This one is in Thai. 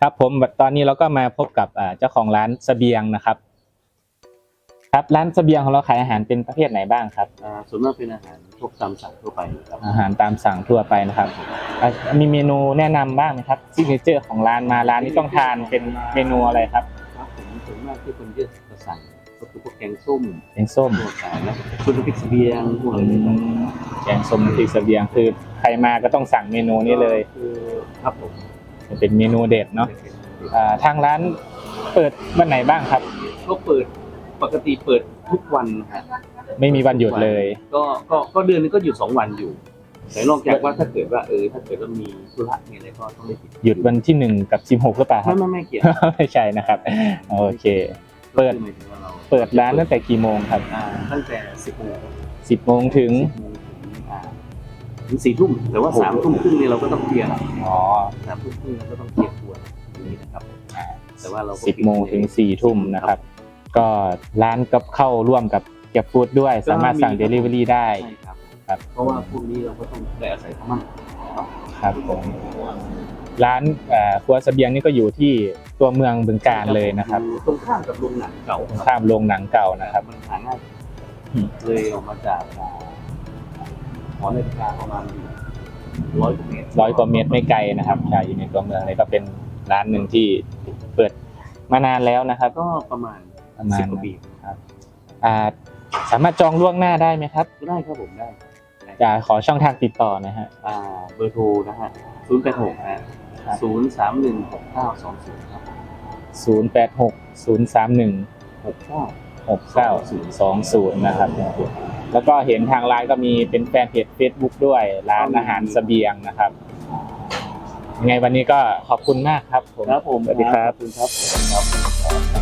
ครับผมตอนนี้เราก็มาพบกับอ่าเจ้าของร้านเสบียงนะครับ ครับร้านเสบียงของเราขายอาหารเป็นประเภทไหนบ้างครับอ่าส่วนมากเป็นอาหารพวกตามสั่งทั่วไปครับอาหารตามสั่งทั่วไปนะครับอะมีเมนูแนะนำบ้างไหมครับซิกเนเจอร์ของร้านมาร้านนี้ต้องทานเป็นเมนูอะไรครับครับผมส่วนมากที่คนเยอะจะสั่งก็คือพวกแกงส้มแกงส้มพวกอ่าแล้วชุดน้ำพริกเสบียงพวกอะไรนี่ครับแกงส้มน้ำพริกเสบียงคือใครมาก็ต้องสั่งเมนูนี้เลยคือครับผม เป็นเมนูเด็ดเนาะอ่าทางร้านเปิดวันไหนบ้างครับ ก็เปิดปกติเปิดทุกวันฮะไม่มีวันหยุดเลย ก็ก็ก็เดือนนึงก็หยุดสองวันอยู่ แต่นอกจากว่าถ้าเกิดว่าเออถ้าเกิดว่ามีธุระมีอะไรก็ต้องได้ปิดหยุดวันที่หนึ่งกับสิบหกหรือเปล่าคไม่รับ ไม่ไม่เกี่ยวไม่ใช่นะครับ โอเค เปิด ก็คือหมายถึงว่าเราเปิดร้านตั้งแต่กี่โมงครับอ่าตั้งแต่สิบโมงสิบโมงถึงสิบโมงถึงอ่า ถึงสี่ทุ่มแต่ว่าสามทุ่มครึ่งเนี่ยเราก็ต้องเคลียร์อ๋อสามทุ่มครึ่งเราก็ต้องเคลียร์ครัวอย่างนี้นะครับแต่ว่าเราก็สิบโมงถึงสี่ทุ่มนะครับ ก็ร้านกับเข้าร่วมกับเก็บฟู้ดด้วย สามารถสั่งเดลิเวอรี่ได้ใช่ครับครับเพราะว่าพวกนี้เราก็ต้องได้อาศัยเขามั่งครับผมร้านเอ่อครัวเสบียงนี่ก็อยู่ที่ตัวเมืองบึงการเลยนะครับอยู่ตรงข้ามกับโรงหนังเก่าตรงข้ามโรงหนังเก่านะครับมันหาง่ายอืมเลยออกมาจากอ่า หอนาฬิกาประมาณร้อยกว่าเมตรร้อยกว่าเมตรไม่ไกลนะครับใช่อยู่ในตัวเมืองเลยก็เป็นร้านหนึ่งที่เปิดมานานแล้วนะครับ ก็ประมาณประมาณสิบกว่าปีอ่าสามารถจองล่วงหน้าได้ไหมครับก็ได้ครับผมได้ได้จะขอช่องทางติดต่อนะฮะอ่าเบอร์โทรนะฮะศูนย์แปดหกฮะครับศูนย์สามหนึ่งหกเก้าสองศูนย์ครับศูนย์แปดหกศูนย์สามหนึ่งหกเก้าหกเก้าสองศูนย์นะครับ แล้วก็เห็นทางร้านก็มีเป็นแฟนเพจ Facebook ด้วยร้านอาหารเสบียงนะครับยังไงวันนี้ก็ขอบคุณมากครับผมครับผมสวัสดีครับขอบคุณครับครับ